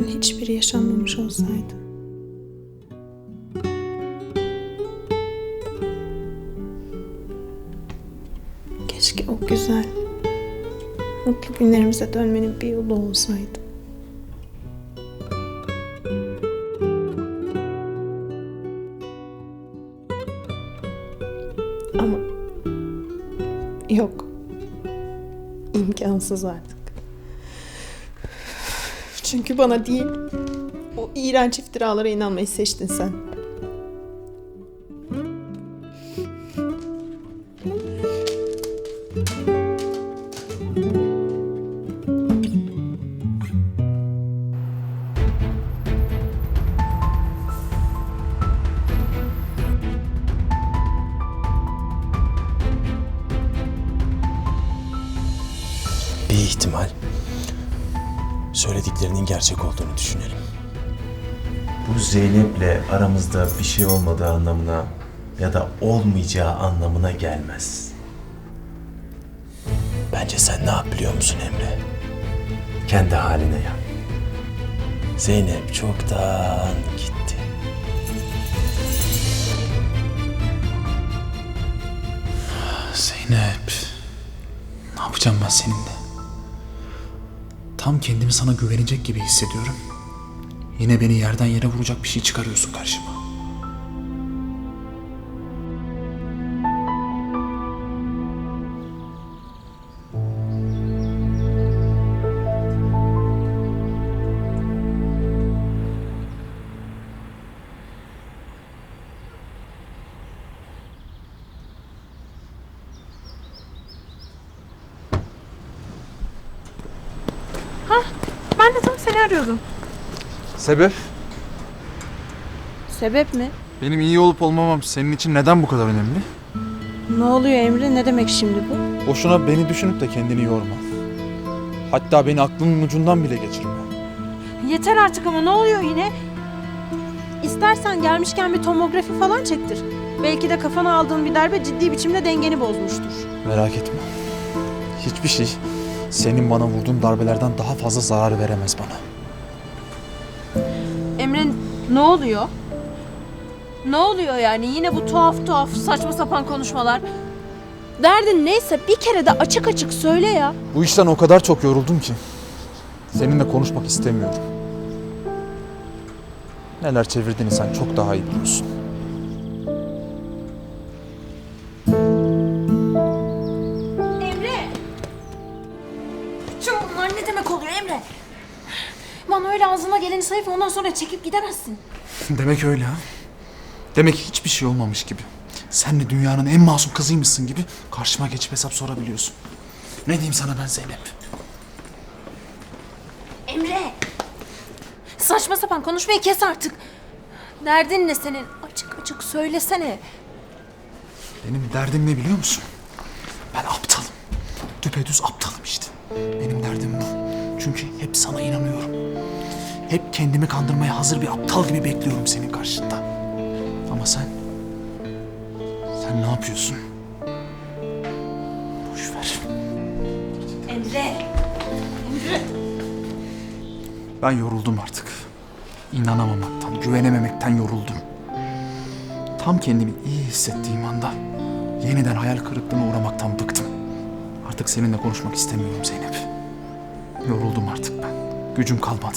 bunların hiçbiri yaşanmamış olsaydı. Keşke o güzel, mutlu günlerimize dönmenin bir yolu olsaydı. Ama yok. imkansız artık. Çünkü bana değil, o iğrenç iftiralara inanmayı seçtin sen. Bir ihtimal söylediklerinin gerçek olduğunu düşünelim. Bu Zeynep'le aramızda bir şey olmadığı anlamına ya da olmayacağı anlamına gelmez. Bence sen ne yap biliyor musun Emre? Kendi haline yap. Zeynep çoktan gitti. Zeynep. Ne yapacağım ben seninle? Tam kendimi sana güvenecek gibi hissediyorum. Yine beni yerden yere vuracak bir şey çıkarıyorsun karşıma. Seni arıyordum. Sebep? Sebep mi? Benim iyi olup olmamam senin için neden bu kadar önemli? Ne oluyor Emre? Ne demek şimdi bu? Boşuna beni düşünüp de kendini yorma. Hatta beni aklının ucundan bile geçirme. Yeter artık ama ne oluyor yine? İstersen gelmişken bir tomografi falan çektir. Belki de kafana aldığın bir darbe ciddi biçimde dengeni bozmuştur. Merak etme. Hiçbir şey senin bana vurduğun darbelerden daha fazla zarar veremez bana. Emre ne oluyor? Ne oluyor yani? Yine bu tuhaf tuhaf saçma sapan konuşmalar. Derdin neyse bir kere de açık açık söyle ya. Bu işten o kadar çok yoruldum ki. Seninle konuşmak istemiyorum. Neler çevirdiğini sen çok daha iyi biliyorsun. Tüm bunlar ne demek oluyor Emre? Bana öyle ağzına geleni sayıp ondan sonra çekip gidemezsin. Demek öyle ha. Demek hiçbir şey olmamış gibi. Sen de dünyanın en masum kızıymışsın gibi karşıma geçip hesap sorabiliyorsun. Ne diyeyim sana ben Zeynep? Emre! Saçma sapan konuşmayı kes artık. Derdin ne senin? Açık açık söylesene. Benim derdim ne biliyor musun? Ben aptalım. Düpedüz aptalım işte. Çünkü hep sana inanıyorum. Hep kendimi kandırmaya hazır bir aptal gibi bekliyorum senin karşında. Ama sen... Sen ne yapıyorsun? Boş ver. Emre! Ben yoruldum artık. İnanamamaktan, güvenememekten yoruldum. Tam kendimi iyi hissettiğim anda yeniden hayal kırıklığına uğramaktan bıktım. Artık seninle konuşmak istemiyorum Zeynep. Yoruldum artık ben. Gücüm kalmadı.